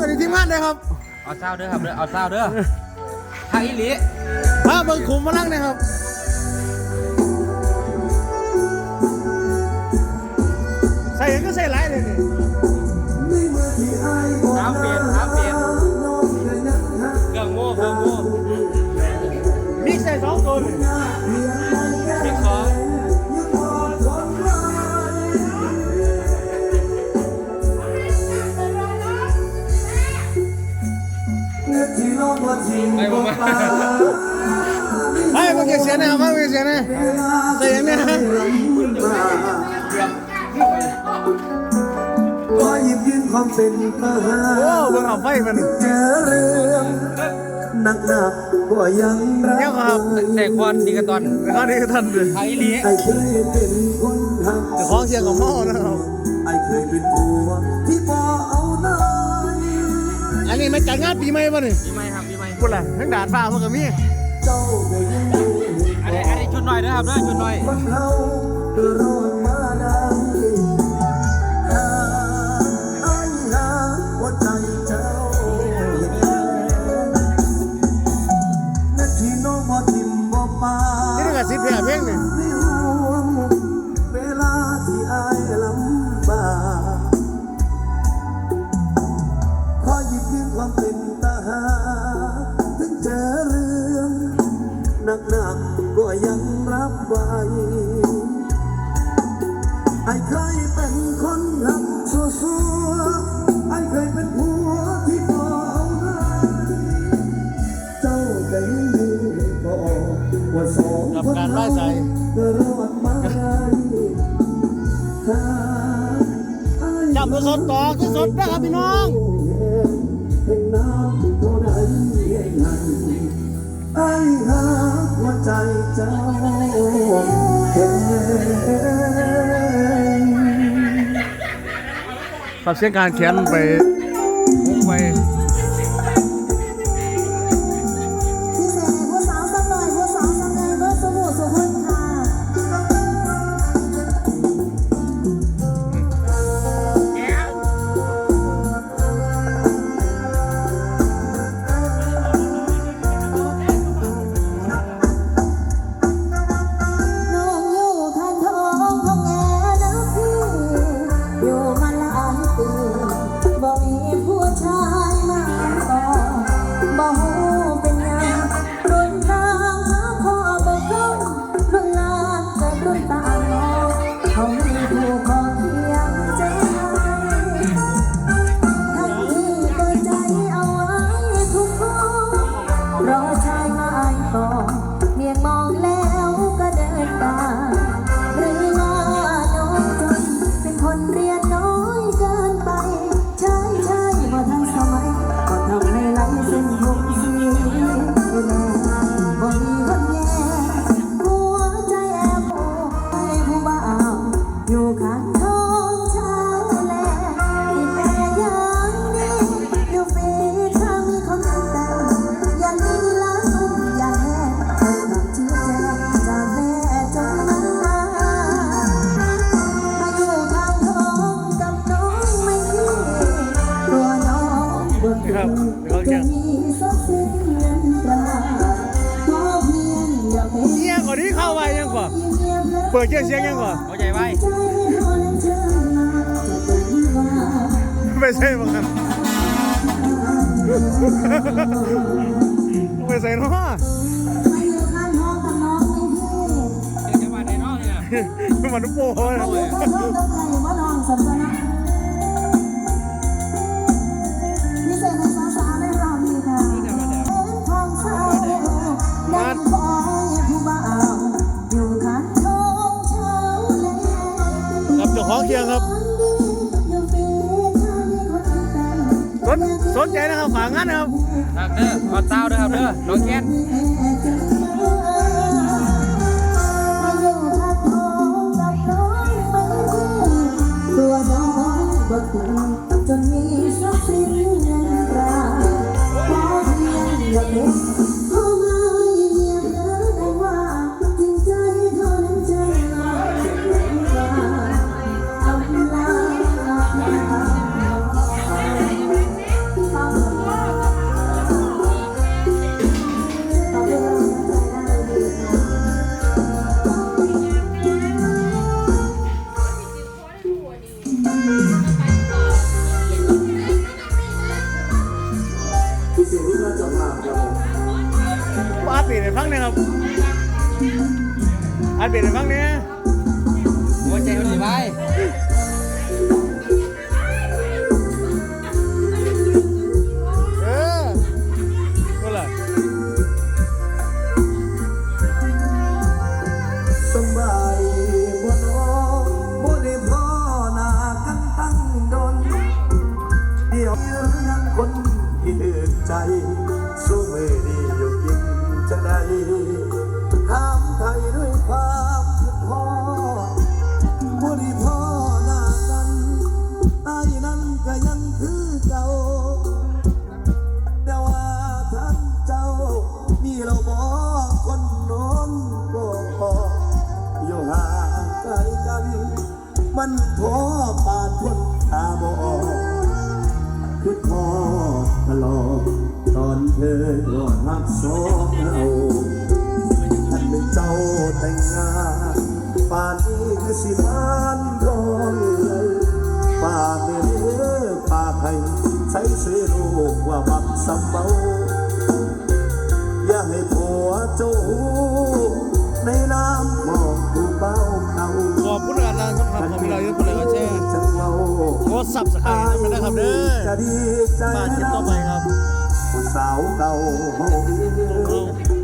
กันในทีมงานเลยครับเอาเศร้าเด้อครับเด้อเอาเศร้าเด้อทางอีหลีมาเบิ่งขุมพลังนะครับใส่ก็ใส่หลายเลยนี่น้ เมื่อกี้เสียนะใส่ยังไงฮะก็หยิบยืนความเป็นทหาโอ้รเบิ่งเอาไฟมันเจอเรื่องหนักหนักๆก็ยังรัเนี่ยครับแต่ควันดีกันตอนแล้วก็นี่ท่านเลยทางอีหลีไอ้เคยเป็นคนทแต่ของเสียงของหม้อนะครับำไอ้เคยเป็นผัวที่พอเอาหน้าอันนี้ไม่จัดงานปีใหม่ป่ะนี่มีไหมครับมีไหมพูดอะไรทั้งดาดฟ้ามันก็มีเจ้าก็ยัง อันนี้อันนี้ชุดหน่อยนะครับเด้อชุดหน่อย คนเฮาเดือดร้อนมาำสดต่อคือสดนะครับพี่น้องเห็นน้ำเท่าเห็นหันไอ้หาหัวใจเจ้าเห็นขับเสียงการแขนไป เงียบๆและเปิดเครื่องเสียงยังก่อนเข้าใจไว้ใจรอและเชิญมาจะเป็นว่าไม่ใช่บางกันไม่ใส่เนาะมาอยู่ข้างท้องกับน้องไม่ดีเดี๋ยวจะมาในนอกเนี่ยมันโป้เลยมาอยู่ข้างท้องกับใครว่าน้องสัมปน นสนใจนะครับฝากงานนะครับครับเด้อเอาเศร้าเด้อครับเด้อน้องแค้นตัวน้องบ่ถึงจนมีทรัพย์สินเงินตราขอเพียงอย่าเป็น ฟัน่อยครับอัดเบียดให้ฟังเนี่ยหัวใจมันดีไปเออก็ล่ะสำบายบ่นอบ่ได้พ่อหน้ากันตั้งดนเดี๋ยวยังคนที่ถือดใจ มันพอปานคนตาบอคือพอตลอดตอนเคยรอดหักสองเราท่านเป็นเจ้าแต่งงานป่านนี้คือสิมานรองเลยป่าเด้อป่าไทยใช้ซื้อลูกว่าบักสำเมาอย่าให้ผัวโจ้ในน้ำขอ โคตรสับสไครต์ไม่ได้ครับเด้อจะดีใจมาคลิปต่อไปครับผู้สาวเก่าเฮาเอา